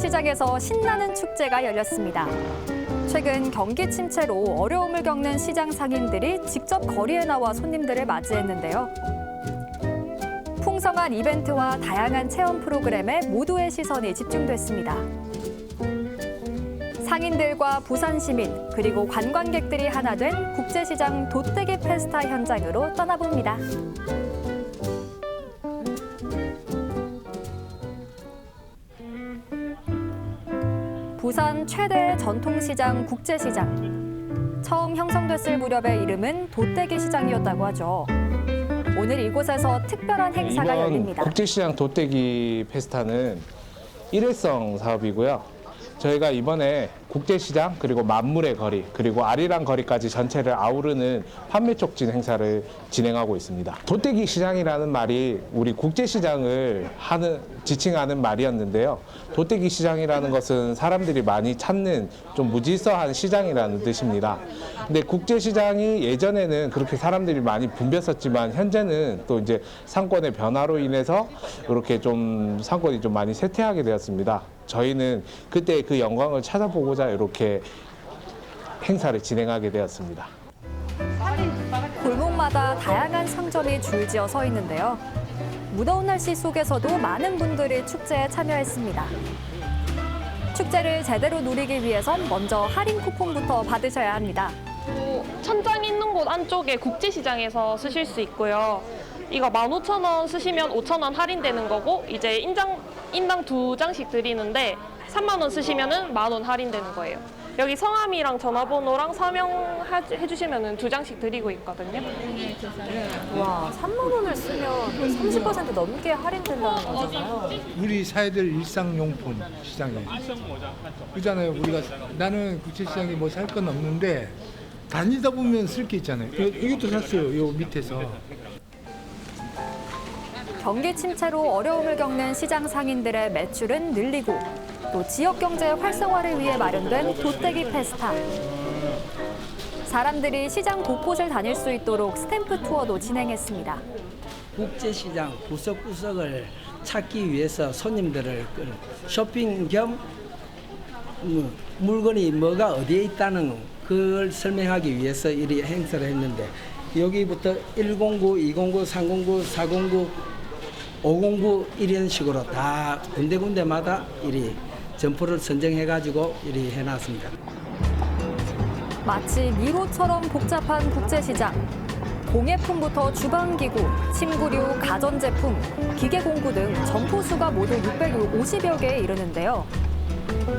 국제시장에서 신나는 축제가 열렸습니다. 최근 경기 침체로 어려움을 겪는 시장 상인들이 직접 거리에 나와 손님들을 맞이했는데요. 풍성한 이벤트와 다양한 체험 프로그램에 모두의 시선이 집중됐습니다. 상인들과 부산 시민 그리고 관광객들이 하나 된 국제시장 돗대기 페스타 현장으로 떠나봅니다. 부산 최대 전통시장 국제시장. 처음 형성됐을 무렵의 이름은 돗대기 시장이었다고 하죠. 오늘 이곳에서 특별한 행사가 이번 열립니다. 국제시장 돗대기 페스타는 일회성 사업이고요. 저희가 이번에 국제시장 그리고 만물의 거리 그리고 아리랑 거리까지 전체를 아우르는 판매 촉진 행사를 진행하고 있습니다. 돗대기 시장이라는 말이 우리 국제시장을 하는 지칭하는 말이었는데요. 돗대기 시장이라는 것은 사람들이 많이 찾는 좀 무질서한 시장이라는 뜻입니다. 근데 국제시장이 예전에는 그렇게 사람들이 많이 붐볐었지만 현재는 또 이제 상권의 변화로 인해서 이렇게 좀 상권이 좀 많이 쇠퇴하게 되었습니다. 저희는 그때 그 영광을 찾아보고자 이렇게 행사를 진행하게 되었습니다. 골목마다 다양한 상점이 줄지어 서 있는데요. 무더운 날씨 속에서도 많은 분들이 축제에 참여했습니다. 축제를 제대로 누리기 위해선 먼저 할인 쿠폰부터 받으셔야 합니다. 또 천장 있는 곳 안쪽에 국제시장에서 쓰실 수 있고요. 이거 15,000원 쓰시면 5,000원 할인되는 거고 이제 인장 인당 두 장씩 드리는데 3만 원 쓰시면은 만 원 할인되는 거예요. 여기 성함이랑 전화번호랑 서명 해주시면은 두 장씩 드리고 있거든요. 와, 3만 원을 쓰면 30% 넘게 할인된다는 거잖아요. 우리 사야 될 일상용품 시장이에요. 그잖아요. 우리가 나는 국제시장에 뭐 살 건 없는데 다니다 보면 쓸 게 있잖아요. 이- 이것도 샀어요. 요 밑에서. 경기 침체로 어려움을 겪는 시장 상인들의 매출은 늘리고 또 지역 경제 활성화를 위해 마련된 돗대기 페스타. 사람들이 시장 곳곳을 다닐 수 있도록 스탬프 투어도 진행했습니다. 국제시장 구석구석을 찾기 위해서 손님들을 그 쇼핑 겸 음, 물건이 뭐가 어디에 있다는 그걸 설명하기 위해서 이 행사를 했는데 여기부터 109, 209, 309, 409, 509 이런 식으로 다 군데군데마다 이리 점포를 선정해가지고 이리 해놨습니다. 마치 미로처럼 복잡한 국제시장. 공예품부터 주방기구, 침구류, 가전제품, 기계공구 등 점포수가 모두 650여 개에 이르는데요.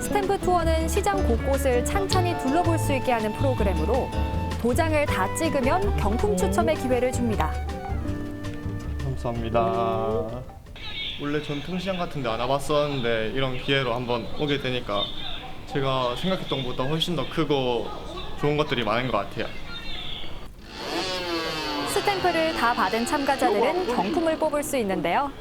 스탬프 투어는 시장 곳곳을 찬찬히 둘러볼 수 있게 하는 프로그램으로 도장을 다 찍으면 경품 추첨의 기회를 줍니다. 감사합니다. 원래 전통시장 같은 데 안 와봤었는데 이런 기회로 한번 오게 되니까 제가 생각했던 것보다 훨씬 더 크고 좋은 것들이 많은 것 같아요. 스탬프를 다 받은 참가자들은 경품을 뽑을 수 있는데요.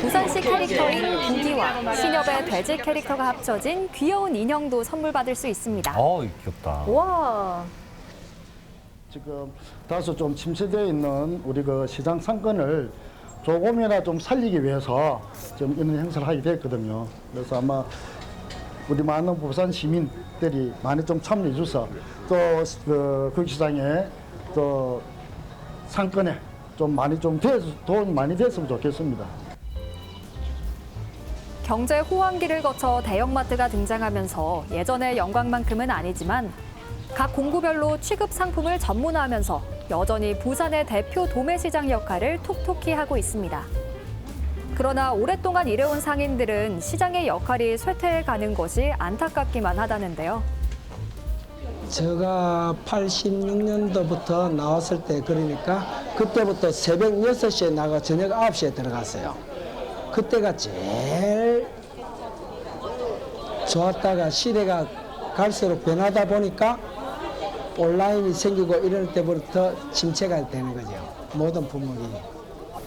부산시 캐릭터인 부기와 신협의 돼지 캐릭터가 합쳐진 귀여운 인형도 선물 받을 수 있습니다. 어, 귀엽다. 와, 지금 다소 좀 침체되어 있는 우리 그 시장 상권을 조금이나 좀 살리기 위해서 지금 이런 행사를 하게 됐거든요. 그래서 아마 우리 많은 부산 시민들이 많이 좀 참여해 주셔서 또그 그 시장에 또 상권에 좀 많이 좀 되, 도움이 많이 됐으면 좋겠습니다. 경제 호황기를 거쳐 대형마트가 등장하면서 예전의 영광만큼은 아니지만 각 공구별로 취급 상품을 전문화하면서 여전히 부산의 대표 도매시장 역할을 톡톡히 하고 있습니다. 그러나 오랫동안 일해온 상인들은 시장의 역할이 쇠퇴해가는 것이 안타깝기만 하다는데요. 제가 86년도부터 나왔을 때 그러니까 그때부터 새벽 6시에 나가 저녁 9시에 들어갔어요. 그때가 제일 좋았다가 시대가 갈수록 변하다 보니까 온라인이 생기고 이럴 때부터 침체가 되는 거죠. 모든 품목이.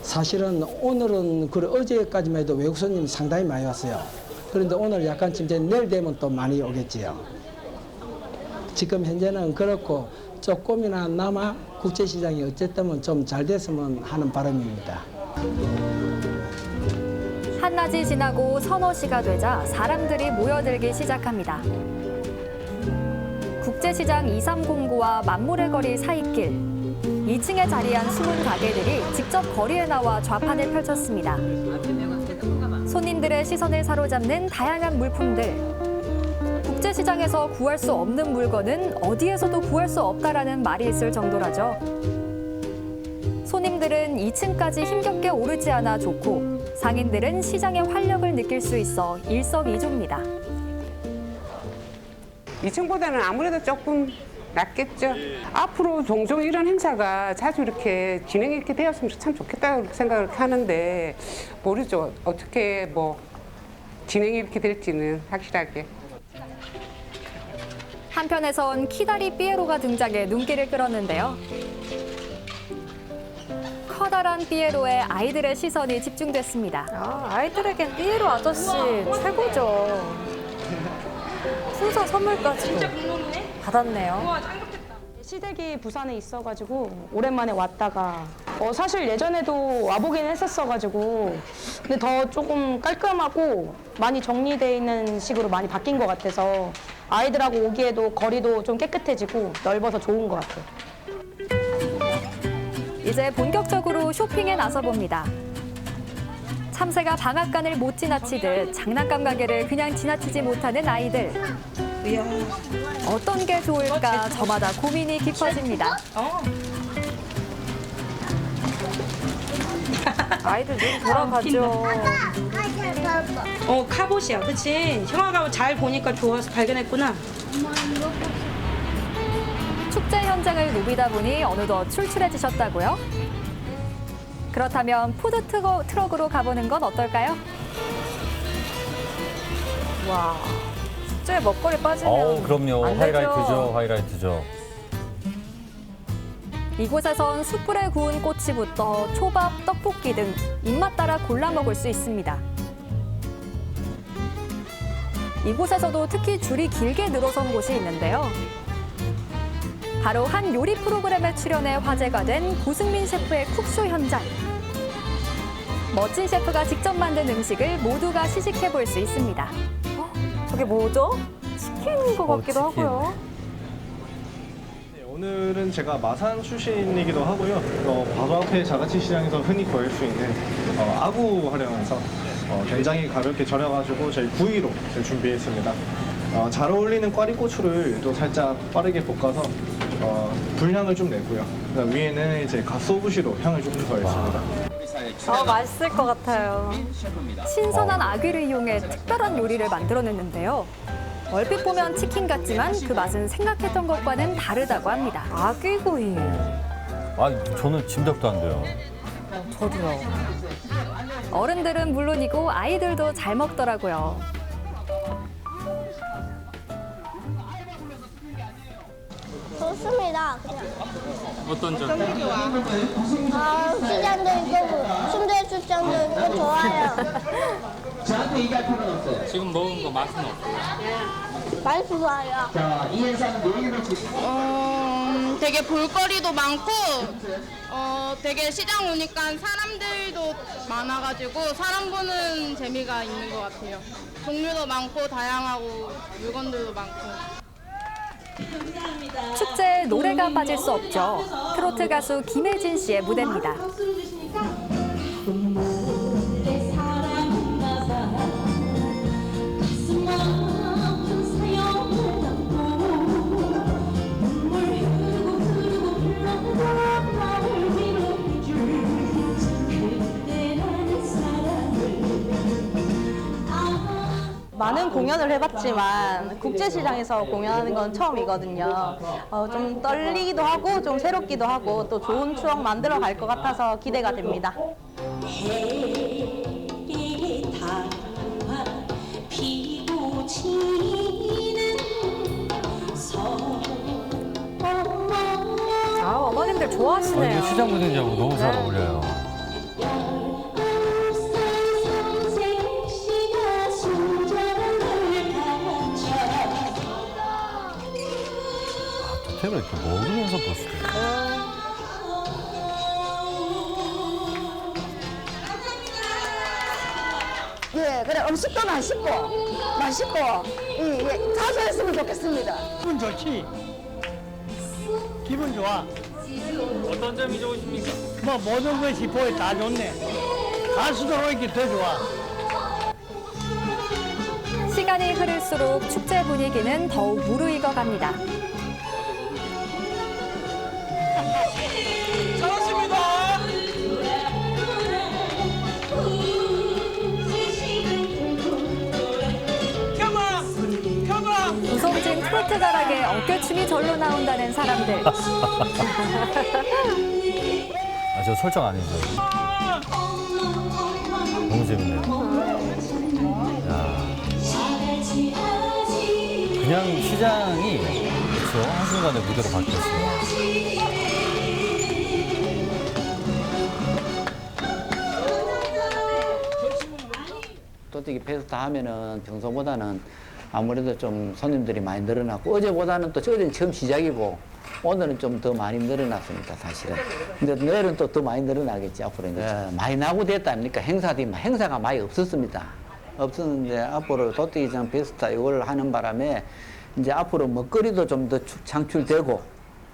사실은 오늘은 그 어제까지만 해도 외국 손님 상당히 많이 왔어요. 그런데 오늘 약간 침체 내일 되면 또 많이 오겠지요. 지금 현재는 그렇고 조금이나마 국제시장이 어쨌든 좀 잘 됐으면 하는 바람입니다. 한낮이 지나고 서너 시가 되자 사람들이 모여들기 시작합니다. 국제시장 2309와 만물의 거리 사이길. 2층에 자리한 숨은 가게들이 직접 거리에 나와 좌판을 펼쳤습니다. 손님들의 시선을 사로잡는 다양한 물품들. 국제시장에서 구할 수 없는 물건은 어디에서도 구할 수 없다라는 말이 있을 정도라죠. 손님들은 2층까지 힘겹게 오르지 않아 좋고 상인들은 시장의 활력을 느낄 수 있어 일석이조입니다. 2층보다는 아무래도 조금 낫겠죠. 앞으로 종종 이런 행사가 자주 이렇게 진행이 이렇게 되었으면 참 좋겠다고 그렇게 생각을 하는데 모르죠. 어떻게 뭐 진행이 이렇게 될지는 확실하게. 한편에선 키다리 삐에로가 등장해 눈길을 끌었는데요. 커다란 삐에로에 아이들의 시선이 집중됐습니다. 아, 아이들에겐 삐에로 아저씨 최고죠. 풍선 선물까지 받았네요. 시댁이 부산에 있어가지고 오랜만에 왔다가 어, 사실 예전에도 와보긴 했었어가지고 근데 더 조금 깔끔하고 많이 정리돼 있는 식으로 많이 바뀐 것 같아서 아이들하고 오기에도 거리도 좀 깨끗해지고 넓어서 좋은 것 같아요. 이제 본격적으로 쇼핑에 나서 봅니다. 참새가 방앗간을 못 지나치듯 장난감 가게를 그냥 지나치지 못하는 아이들. 어떤 게 좋을까 저마다 고민이 깊어집니다. 아이들 눈 돌아가죠. 어 카봇이야 그치 형아가 잘 보니까 좋아서 발견했구나 축제 현장을 누비다 보니 어느덧 출출해지셨다고요? 그렇다면 푸드 트거- 트럭으로 가보는 건 어떨까요? 와, 축제에 먹거리 빠지면 어우, 그럼요. 안 되죠. 하이라이트죠, 하이라이트죠. 이곳에선 숯불에 구운 꼬치부터 초밥, 떡볶이 등 입맛 따라 골라 먹을 수 있습니다. 이곳에서도 특히 줄이 길게 늘어선 곳이 있는데요. 바로 한 요리 프로그램에 출연해 화제가 된 고승민 셰프의 쿡쇼 현장. 멋진 셰프가 직접 만든 음식을 모두가 시식해 볼 수 있습니다. 저게 뭐죠? 치킨인 것 어, 같기도 치킨. 하고요. 네, 오늘은 제가 마산 출신이기도 하고요. 어, 바로 앞에 자가치 시장에서 흔히 구할 수 있는 어, 아구 활용해서 어, 굉장히 가볍게 절여가지고 저희 구이로 준비했습니다. 어, 잘 어울리는 꽈리고추를 또 살짝 빠르게 볶아서 어, 불향을 좀 내고요. 그다음 위에는 이제 갓소부시로 향을 조금 더했습니다. 아, 맛있을 것 같아요. 신선한 아귀를 이용해 특별한 요리를 만들어냈는데요. 얼핏 보면 치킨 같지만 그 맛은 생각했던 것과는 다르다고 합니다. 아귀구이. 아, 저는 짐작도 안 돼요. 저도요. 어른들은 물론이고 아이들도 잘 먹더라고요. 좋습니다. 그냥. 어떤 점? 아, 시장도 있고 순대 출장도 있고 좋아요. 저한테 얘기할 필요는 없어요. 지금 먹은 거 맛은 어때요? 맛있어요. 자, 이 회사는 내일로 지금 음, 되게 볼거리도 많고, 어, 되게 시장 오니까 사람들도 많아가지고 사람 보는 재미가 있는 것 같아요. 종류도 많고 다양하고 물건들도 많고. 축제에 노래가 빠질 수 없죠. 트로트 가수 김혜진 씨의 무대입니다. 많은 공연을 해봤지만 국제시장에서 공연하는 건 처음이거든요. 어, 좀 떨리기도 하고 좀 새롭기도 하고 또 좋은 추억 만들어 갈 것 같아서 기대가 됩니다. 아, 어머님들 아, 좋아하시네요. 이게 시장 무대인지하고 너무 잘 네. 어울려요. 아, 도태를 이렇게 먹으면서 볼 수도 있네. 예, 그래 음식도 맛있고 맛있고 예, 예, 자주 했으면 좋겠습니다. 기분 좋지. 기분 좋아. 어떤 점이 좋으십니까? 뭐 모든 것이 보여 다 좋네. 가수도 이렇게 더 좋아. 시간이 흐를수록 축제 분위기는 더욱 무르익어 갑니다. 절로 나온다는 사람들. 아, 저 설정 아니죠. 너무 재밌네요. 야. 그냥 시장이 그렇죠 한순간에 무대로 바뀌었어요. 또띠기 페스타 하면은 평소보다는 아무래도 좀 손님들이 많이 늘어났고 어제보다는 또 어제는 처음 시작이고 오늘은 좀 더 많이 늘어났습니다 사실은. 근데 내일은 또 더 많이 늘어나겠지 앞으로. 이제 많이 나고 됐다 아닙니까? 행사들이 막- 행사가 많이 없었습니다. 없었는데 앞으로 도떼기장 페스타 이걸 하는 바람에 이제 앞으로 먹거리도 좀 더 창출되고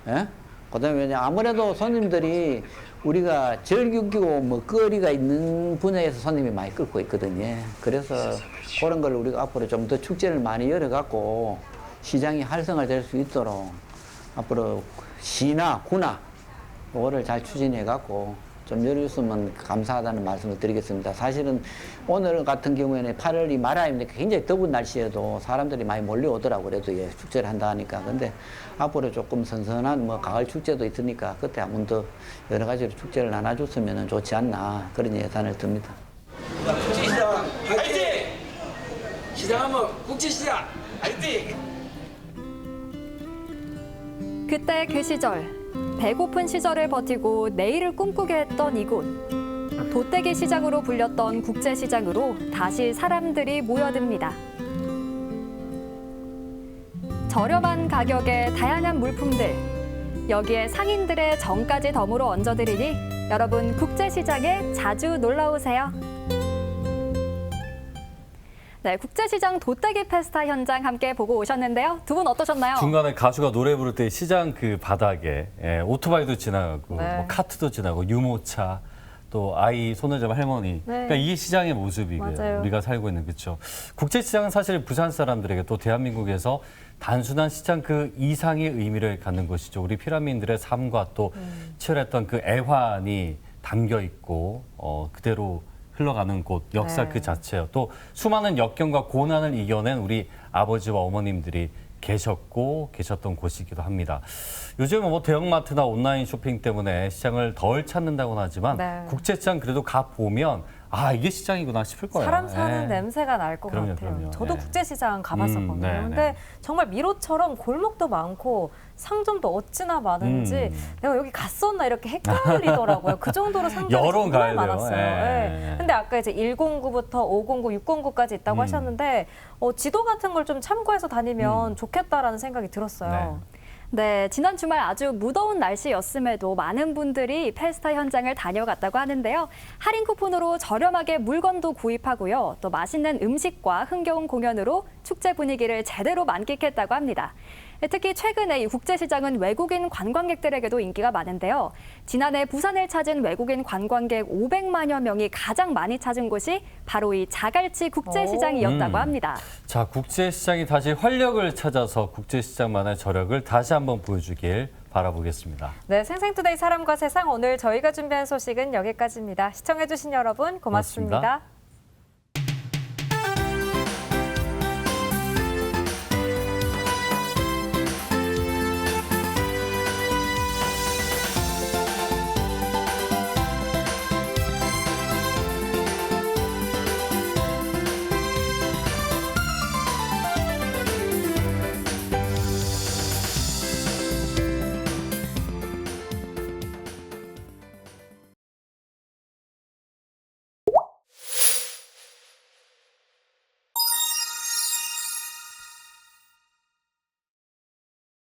예? 그다음에 아무래도 손님들이 우리가 절규기고 먹거리가 있는 분야에서 손님이 많이 끌고 있거든요. 그래서 그런 걸 우리가 앞으로 좀 더 축제를 많이 열어갖고 시장이 활성화될 수 있도록 앞으로 시나 구나 그거를 잘 추진해갖고 좀 열어줬으면 감사하다는 말씀을 드리겠습니다. 사실은 오늘 같은 경우에는 8월이 말하입니까 굉장히 더운 날씨에도 사람들이 많이 몰려오더라고 그래도 예, 축제를 한다 하니까 근데 앞으로 조금 선선한 뭐 가을 축제도 있으니까 그때 한 번 더 여러 가지로 축제를 나눠줬으면 좋지 않나 그런 예산을 듭니다. 국제시장 화이팅! 시장하면 국제시장 화이팅! 그때 그 시절 배고픈 시절을 버티고 내일을 꿈꾸게 했던 이곳 도떼기 시장으로 불렸던 국제시장으로 다시 사람들이 모여듭니다. 저렴한 가격에 다양한 물품들 여기에 상인들의 정까지 덤으로 얹어드리니 여러분 국제시장에 자주 놀러 오세요. 네, 국제시장 도떼기 페스타 현장 함께 보고 오셨는데요. 두 분 어떠셨나요? 중간에 가수가 노래 부를 때 시장 그 바닥에 예, 오토바이도 지나가고 네. 뭐 카트도 지나고 유모차 또 아이 손을 잡은 할머니 네. 그러니까 이게 시장의 모습이고요. 맞아요. 우리가 살고 있는 그렇죠. 국제시장은 사실 부산 사람들에게 또 대한민국에서 단순한 시장 그 이상의 의미를 갖는 것이죠. 우리 피라민들의 삶과 또 음. 치열했던 그 애환이 담겨 있고 어, 그대로 흘러가는 곳 역사 네. 그 자체요. 또 수많은 역경과 고난을 이겨낸 우리 아버지와 어머님들이 계셨고 계셨던 곳이기도 합니다. 요즘 뭐 대형마트나 온라인 쇼핑 때문에 시장을 덜 찾는다고는 하지만 네. 국제시장 그래도 가 보면 아 이게 시장이구나 싶을 거예요. 사람 사는 예. 냄새가 날 것 그럼요, 같아요. 그럼요. 저도 예. 국제시장 가봤었거든요. 음, 네, 근데 네. 정말 미로처럼 골목도 많고 상점도 어찌나 많은지 음. 내가 여기 갔었나 이렇게 헷갈리더라고요. 그 정도로 상점이 여러 정말 가야 돼요. 많았어요. 예. 예. 근데 아까 이제 109부터 509, 609까지 있다고 음. 하셨는데 어, 지도 같은 걸 좀 참고해서 다니면 음. 좋겠다라는 생각이 들었어요. 네, 지난 주말 아주 무더운 날씨였음에도 많은 분들이 페스타 현장을 다녀갔다고 하는데요. 할인 쿠폰으로 저렴하게 물건도 구입하고요. 또 맛있는 음식과 흥겨운 공연으로 축제 분위기를 제대로 만끽했다고 합니다. 특히 최근에 이 국제시장은 외국인 관광객들에게도 인기가 많은데요. 지난해 부산을 찾은 외국인 관광객 500만여 명이 가장 많이 찾은 곳이 바로 이 자갈치 국제시장이었다고 음. 합니다. 자 국제시장이 다시 활력을 찾아서 국제시장만의 저력을 다시 한번 보여주길 바라보겠습니다. 네, 생생투데이 사람과 세상 오늘 저희가 준비한 소식은 여기까지입니다. 시청해주신 여러분 고맙습니다. 고맙습니다.